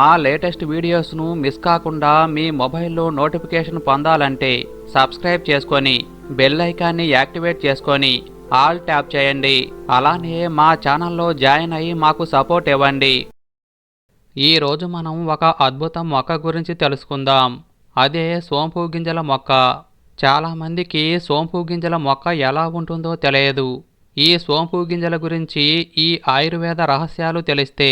మా latest వీడియోస్ను miss కాకుండా మీ మొబైల్లో నోటిఫికేషన్ పొందాలంటే సబ్స్క్రైబ్ చేసుకొని బెల్ ఐకాన్ని యాక్టివేట్ చేసుకొని ఆల్ ట్యాప్ చేయండి. అలానే మా ఛానల్లో జాయిన్ అయ్యి మాకు సపోర్ట్ ఇవ్వండి. ఈ రోజు మనం ఒక అద్భుతం మొక్క గురించి తెలుసుకుందాం. అదే సోంపు గింజల మొక్క. చాలామందికి సోంపు గింజల మొక్క ఎలా ఉంటుందో తెలియదు. ఈ సోంపు గింజల గురించి ఈ ఆయుర్వేద రహస్యాలు తెలిస్తే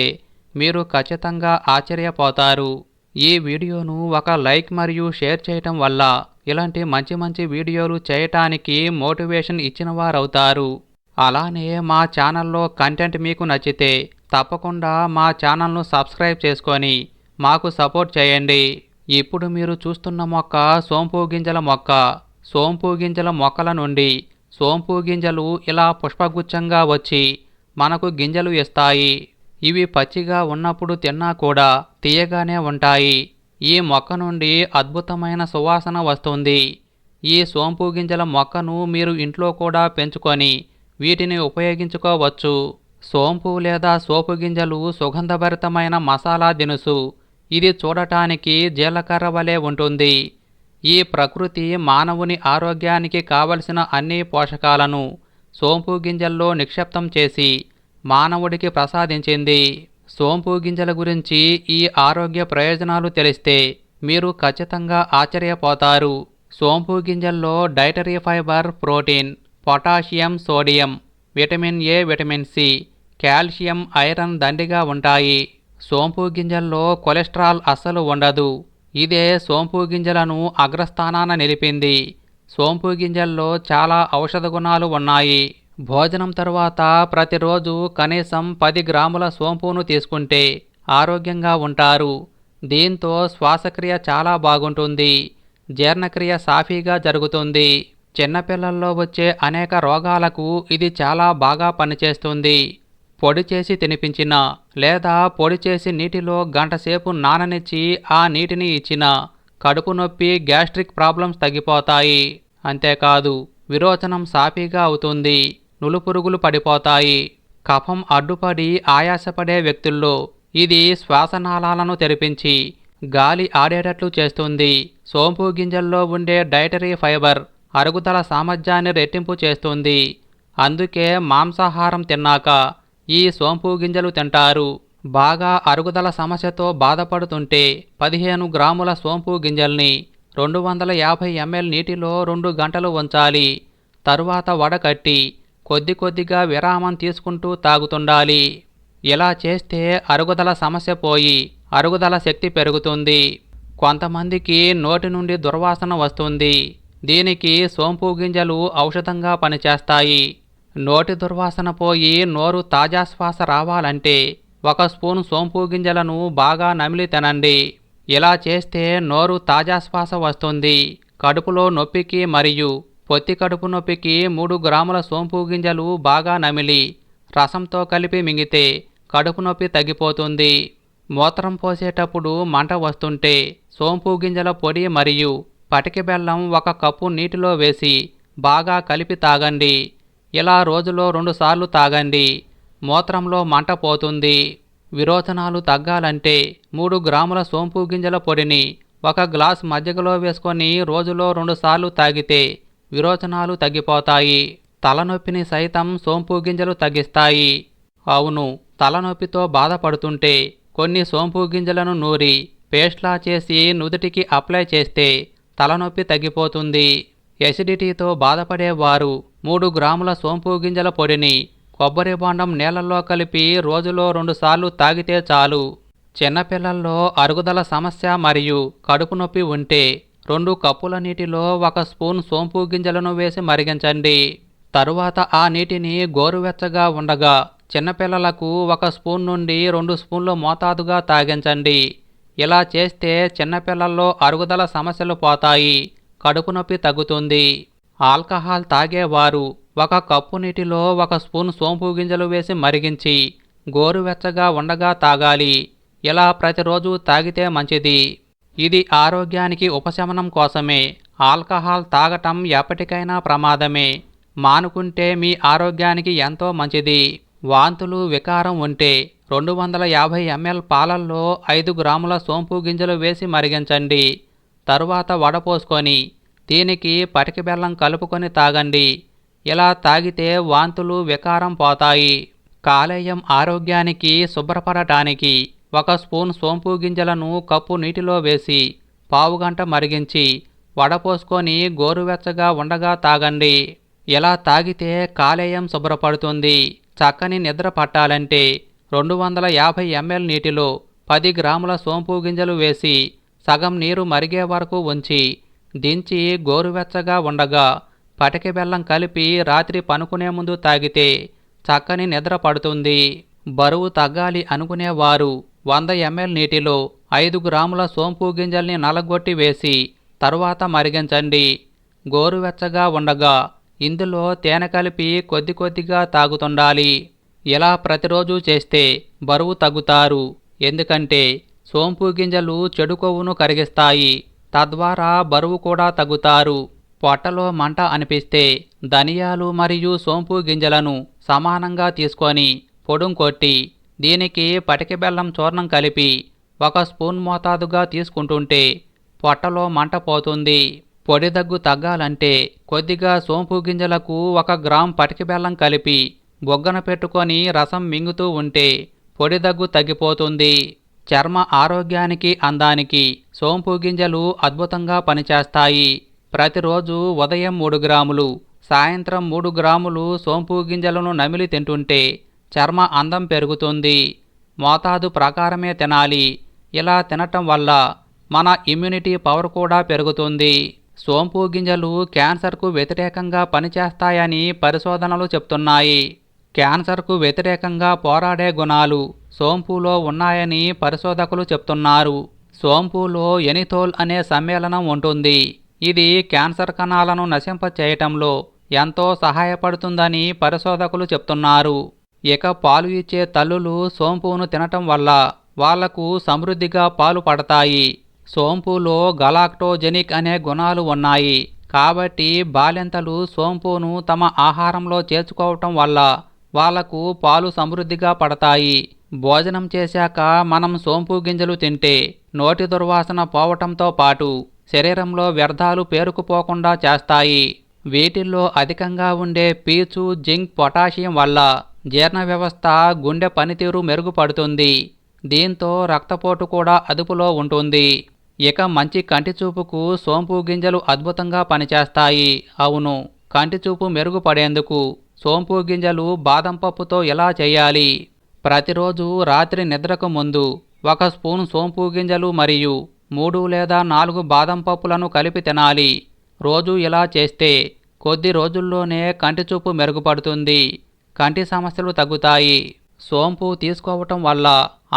మీరు ఖచ్చితంగా ఆశ్చర్యపోతారు. ఈ వీడియోను ఒక లైక్ మరియు షేర్ చేయటం వల్ల ఇలాంటి మంచి మంచి వీడియోలు చేయటానికి మోటివేషన్ ఇచ్చిన వారవుతారు అలానే మా ఛానల్లో కంటెంట్ మీకు నచ్చితే తప్పకుండా మా ఛానల్ను సబ్స్క్రైబ్ చేసుకొని మాకు సపోర్ట్ చేయండి. ఇప్పుడు మీరు చూస్తున్న మొక్క సోంపు గింజల మొక్క. సోంపు గింజల మొక్కల నుండి సోంపు గింజలు ఇలా పుష్పగుచ్చంగా వచ్చి మనకు గింజలు ఇస్తాయి. ఇవి పచ్చిగా ఉన్నప్పుడు తిన్నా కూడా తీయగానే ఉంటాయి. ఈ మొక్క నుండి అద్భుతమైన సువాసన వస్తుంది. ఈ సోంపు గింజల మొక్కను మీరు ఇంట్లో కూడా పెంచుకొని వీటిని ఉపయోగించుకోవచ్చు. సోంపు లేదా సోపు గింజలు సుగంధభరితమైన మసాలా దినుసు. ఇది చూడటానికి జీలకర్ర వలె ఉంటుంది. ఈ ప్రకృతి మానవుని ఆరోగ్యానికి కావలసిన అన్ని పోషకాలను సోంపు గింజల్లో నిక్షిప్తం చేసి మానవుడికి ప్రసాదించింది. సోంపు గింజల గురించి ఈ ఆరోగ్య ప్రయోజనాలు తెలిస్తే మీరు ఖచ్చితంగా ఆశ్చర్యపోతారు. సోంపు గింజల్లో dietary fibre protein potassium sodium vitamin A vitamin C calcium iron దండిగా ఉంటాయి. సోంపు గింజల్లో కొలెస్ట్రాల్ అస్సలు ఉండదు. ఇదే సోంపు గింజలను అగ్రస్థానాన నిలిపింది. సోంపు గింజల్లో చాలా ఔషధ గుణాలు ఉన్నాయి. భోజనం తరువాత ప్రతిరోజు కనీసం పది గ్రాముల సోంపును తీసుకుంటే ఆరోగ్యంగా ఉంటారు. దీంతో శ్వాసక్రియ చాలా బాగుంటుంది. జీర్ణక్రియ సాఫీగా జరుగుతుంది. చిన్నపిల్లల్లో వచ్చే అనేక రోగాలకు ఇది చాలా బాగా పనిచేస్తుంది. పొడి చేసి తినిపించిన లేదా పొడి చేసి నీటిలో గంటసేపు నాననిచ్చి ఆ నీటిని ఇచ్చిన కడుపు నొప్పి గ్యాస్ట్రిక్ ప్రాబ్లమ్స్ తగ్గిపోతాయి. అంతేకాదు విరోచనం సాఫీగా అవుతుంది. నులుపురుగులు పడిపోతాయి. కఫం అడ్డుపడి ఆయాసపడే వ్యక్తుల్లో ఇది శ్వాసనాళాలను తెరిపించి గాలి ఆడేటట్లు చేస్తుంది. సోంపు గింజల్లో ఉండే డైటరీ ఫైబర్ అరుగుదల సామర్థ్యాన్ని రెట్టింపు చేస్తుంది. అందుకే మాంసాహారం తిన్నాక ఈ సోంపు గింజలు తింటారు. బాగా అరుగుదల సమస్యతో బాధపడుతుంటే పదిహేను గ్రాముల సోంపు గింజల్ని రెండు వందల యాభై ఎంఎల్ నీటిలో రెండు గంటలు ఉంచాలి. తరువాత వడకట్టి కొద్ది కొద్దిగా విరామం తీసుకుంటూ తాగుతుండాలి. ఇలా చేస్తే అరుగుదల సమస్య పోయి అరుగుదల శక్తి పెరుగుతుంది. కొంతమందికి నోటి నుండి దుర్వాసన వస్తుంది. దీనికి సోంపు గింజలు ఔషధంగా పనిచేస్తాయి. నోటి దుర్వాసన పోయి నోరు తాజా శ్వాస రావాలంటే ఒక స్పూన్ సోంపు గింజలను బాగా నమిలి తినండి. ఇలా చేస్తే నోరు తాజా శ్వాస వస్తుంది. కడుపులో నొప్పికి మరియు పొత్తి కడుపు నొప్పికి మూడు గ్రాముల సోంపు గింజలు బాగా నమిలి రసంతో కలిపి మింగితే కడుపు నొప్పి తగ్గిపోతుంది. మూత్రం పోసేటప్పుడు మంట వస్తుంటే సోంపు గింజల పొడి మరియు పటికి బెల్లం ఒక కప్పు నీటిలో వేసి బాగా కలిపి తాగండి. ఇలా రోజులో రెండుసార్లు తాగండి. మూత్రంలో మంట పోతుంది. విరోచనాలు తగ్గాలంటే మూడు గ్రాముల సోంపు గింజల పొడిని ఒక గ్లాస్ మజ్జిగలో వేసుకొని రోజులో రెండుసార్లు తాగితే విరోచనాలు తగ్గిపోతాయి. తలనొప్పిని సైతం సోంపు గింజలు తగ్గిస్తాయి. అవును తలనొప్పితో బాధపడుతుంటే కొన్ని సోంపు గింజలను నూరి పేస్ట్లా చేసి నుదుటికి అప్లై చేస్తే తలనొప్పి తగ్గిపోతుంది. ఎసిడిటీతో బాధపడేవారు మూడు గ్రాముల సోంపు గింజల పొడిని కొబ్బరి బొండం నీళ్ళల్లో కలిపి రోజులో రెండుసార్లు తాగితే చాలు. చిన్నపిల్లల్లో అరుగుదల సమస్య మరియు కడుపు నొప్పి ఉంటే రెండు కప్పుల నీటిలో ఒక స్పూన్ సోంపు గింజలను వేసి మరిగించండి. తరువాత ఆ నీటిని గోరువెచ్చగా ఉండగా చిన్నపిల్లలకు ఒక స్పూన్ నుండి రెండు స్పూన్లు మోతాదుగా తాగించండి. ఇలా చేస్తే చిన్నపిల్లల్లో అరుగుదల సమస్యలు పోతాయి. కడుపు నొప్పి తగ్గుతుంది. ఆల్కహాల్ తాగేవారు ఒక కప్పు నీటిలో ఒక స్పూన్ సోంపు గింజలు వేసి మరిగించి గోరువెచ్చగా ఉండగా తాగాలి. ఇలా ప్రతిరోజు తాగితే మంచిది. ఇది ఆరోగ్యానికి ఉపశమనం కోసమే. ఆల్కహాల్ తాగటం ఎప్పటికైనా ప్రమాదమే. మానుకుంటే మీ ఆరోగ్యానికి ఎంతో మంచిది. వాంతులు వికారం ఉంటే రెండు వందల యాభై ఎంఎల్ పాలల్లో ఐదు గ్రాముల సోంపు గింజలు వేసి మరిగించండి. తరువాత వడపోసుకొని దీనికి పటికి బెల్లం కలుపుకొని తాగండి. ఇలా తాగితే వాంతులు వికారం పోతాయి. కాలేయం ఆరోగ్యానికి శుభ్రపడటానికి. ఒక స్పూన్ సోంపు గింజలను కప్పు నీటిలో వేసి పావుగంట మరిగించి వడపోసుకొని గోరువెచ్చగా ఉండగా తాగండి. ఇలా తాగితే కాలేయం శుభ్రపడుతుంది. చక్కని నిద్ర పట్టాలంటే రెండు వందల యాభై ఎంఎల్ నీటిలో పది గ్రాముల సోంపు గింజలు వేసి సగం నీరు మరిగే వరకు ఉంచి దించి గోరువెచ్చగా ఉండగా పటికి బెల్లం కలిపి రాత్రి పనుకునే ముందు తాగితే చక్కని నిద్ర పడుతుంది. బరువు తగ్గాలి అనుకునేవారు వంద ఎంఎల్ నీటిలో ఐదు గ్రాముల సోంపు గింజల్ని నలగొట్టి వేసి తరువాత మరిగించండి. గోరువెచ్చగా ఉండగా ఇందులో తేనె కలిపి కొద్ది కొద్దిగా తాగుతుండాలి. ఇలా ప్రతిరోజు చేస్తే బరువు తగ్గుతారు. ఎందుకంటే సోంపు గింజలు చెడు కొవ్వును కరిగిస్తాయి. తద్వారా బరువు కూడా తగ్గుతారు. పొట్టలో మంట అనిపిస్తే ధనియాలు మరియు సోంపు గింజలను సమానంగా తీసుకొని పొడుం కొట్టి దీనికి పటికి బెల్లం చూర్ణం కలిపి ఒక స్పూన్ మోతాదుగా తీసుకుంటుంటే పొట్టలో మంట పోతుంది. పొడి దగ్గు తగ్గాలంటే కొద్దిగా సోంపు గింజలకు ఒక గ్రామ్ పటికి బెల్లం కలిపి బొగ్గన పెట్టుకొని రసం మింగుతూ ఉంటే పొడి దగ్గు తగ్గిపోతుంది. చర్మ ఆరోగ్యానికి అందానికి సోంపు గింజలు అద్భుతంగా పనిచేస్తాయి. ప్రతిరోజు ఉదయం మూడు గ్రాములు సాయంత్రం మూడు గ్రాములు సోంపు గింజలను నమిలి తింటుంటే చర్మ అందం పెరుగుతుంది. మోతాదు ప్రకారమే తినాలి. ఇలా తినటం వల్ల మన ఇమ్యూనిటీ పవర్ కూడా పెరుగుతుంది. సోంపు గింజలు క్యాన్సర్కు వ్యతిరేకంగా పనిచేస్తాయని పరిశోధనలు చెప్తున్నాయి. క్యాన్సర్కు వ్యతిరేకంగా పోరాడే గుణాలు సోంపులో ఉన్నాయని పరిశోధకులు చెప్తున్నారు. సోంపులో ఎనిథోల్ అనే సమ్మేళనం ఉంటుంది. ఇది క్యాన్సర్ కణాలను నశింపచేయటంలో ఎంతో సహాయపడుతుందని పరిశోధకులు చెప్తున్నారు. ఇక పాలు ఇచ్చే తల్లులు సోంపును తినటం వల్ల వాళ్ళకు సమృద్ధిగా పాలు పడతాయి. సోంపులో గలాక్టోజెనిక్ అనే గుణాలు ఉన్నాయి. కాబట్టి బాలింతలు సోంపును తమ ఆహారంలో చేర్చుకోవటం వల్ల వాళ్ళకు పాలు సమృద్ధిగా పడతాయి. భోజనం చేశాక మనం సోంపు గింజలు తింటే నోటి దుర్వాసన పోవటంతో పాటు శరీరంలో వ్యర్థాలు పేరుకుపోకుండా చేస్తాయి. వీటిల్లో అధికంగా ఉండే పీచు జింక్ పొటాషియం వల్ల జీర్ణ వ్యవస్థ గుండె పనితీరు మెరుగుపడుతుంది. దీంతో రక్తపోటు కూడా అదుపులో ఉంటుంది. ఇక మంచి కంటి చూపుకు సోంపు గింజలు అద్భుతంగా పనిచేస్తాయి. అవును కంటి చూపు మెరుగుపడేందుకు సోంపు గింజలు బాదం పప్పుతో ఎలా చేయాలి? ప్రతిరోజు రాత్రి నిద్రకు ముందు ఒక స్పూన్ సోంపు గింజలు మరియు మూడు లేదా నాలుగు బాదం పప్పులను కలిపి తినాలి. రోజు ఇలా చేస్తే కొద్ది రోజుల్లోనే కంటి చూపు మెరుగుపడుతుంది. కంటి సమస్యలు తగ్గుతాయి. సోంపు తీసుకోవటం వల్ల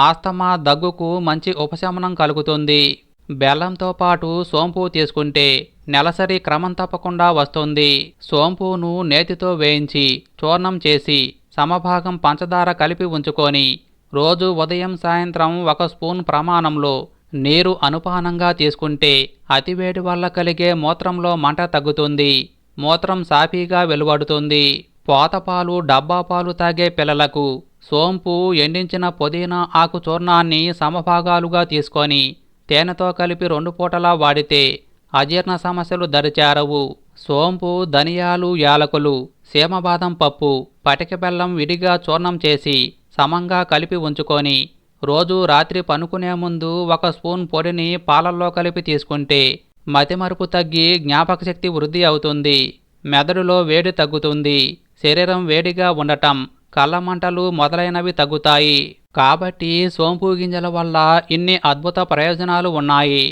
ఆస్తమా దగ్గుకు మంచి ఉపశమనం కలుగుతుంది. బెల్లంతో పాటు సోంపు తీసుకుంటే నెలసరి క్రమం తప్పకుండా వస్తుంది. సోంపును నేతితో వేయించి చూర్ణం చేసి సమభాగం పంచదార కలిపి ఉంచుకొని రోజు ఉదయం సాయంత్రం ఒక స్పూన్ ప్రమాణంలో నీరు అనుపానంగా తీసుకుంటే అతివేడి వల్ల కలిగే మూత్రంలో మంట తగ్గుతుంది. మూత్రం సాఫీగా వెలువడుతుంది. పోతపాలు డబ్బా పాలు తాగే పిల్లలకు సోంపు ఎండించిన పుదీనా ఆకు చూర్ణాన్ని సమభాగాలుగా తీసుకొని తేనెతో కలిపి రెండు పూటలా వాడితే అజీర్ణ సమస్యలు దరిచేరవు. సోంపు ధనియాలు యాలకులు సీమబాదం పప్పు పటిక బెల్లం విడిగా చూర్ణం చేసి సమంగా కలిపి ఉంచుకొని రోజు రాత్రి పనుకునే ముందు ఒక స్పూన్ పొడిని పాలల్లో కలిపి తీసుకుంటే మతిమరుపు తగ్గి జ్ఞాపకశక్తి వృద్ధి అవుతుంది. మెదడులో వేడి తగ్గుతుంది. శరీరం వేడిగా ఉండటం కళ్ళమంటలు మొదలైనవి తగ్గుతాయి. కాబట్టి సోంపు గింజల వల్ల ఇన్ని అద్భుత ప్రయోజనాలు ఉన్నాయి.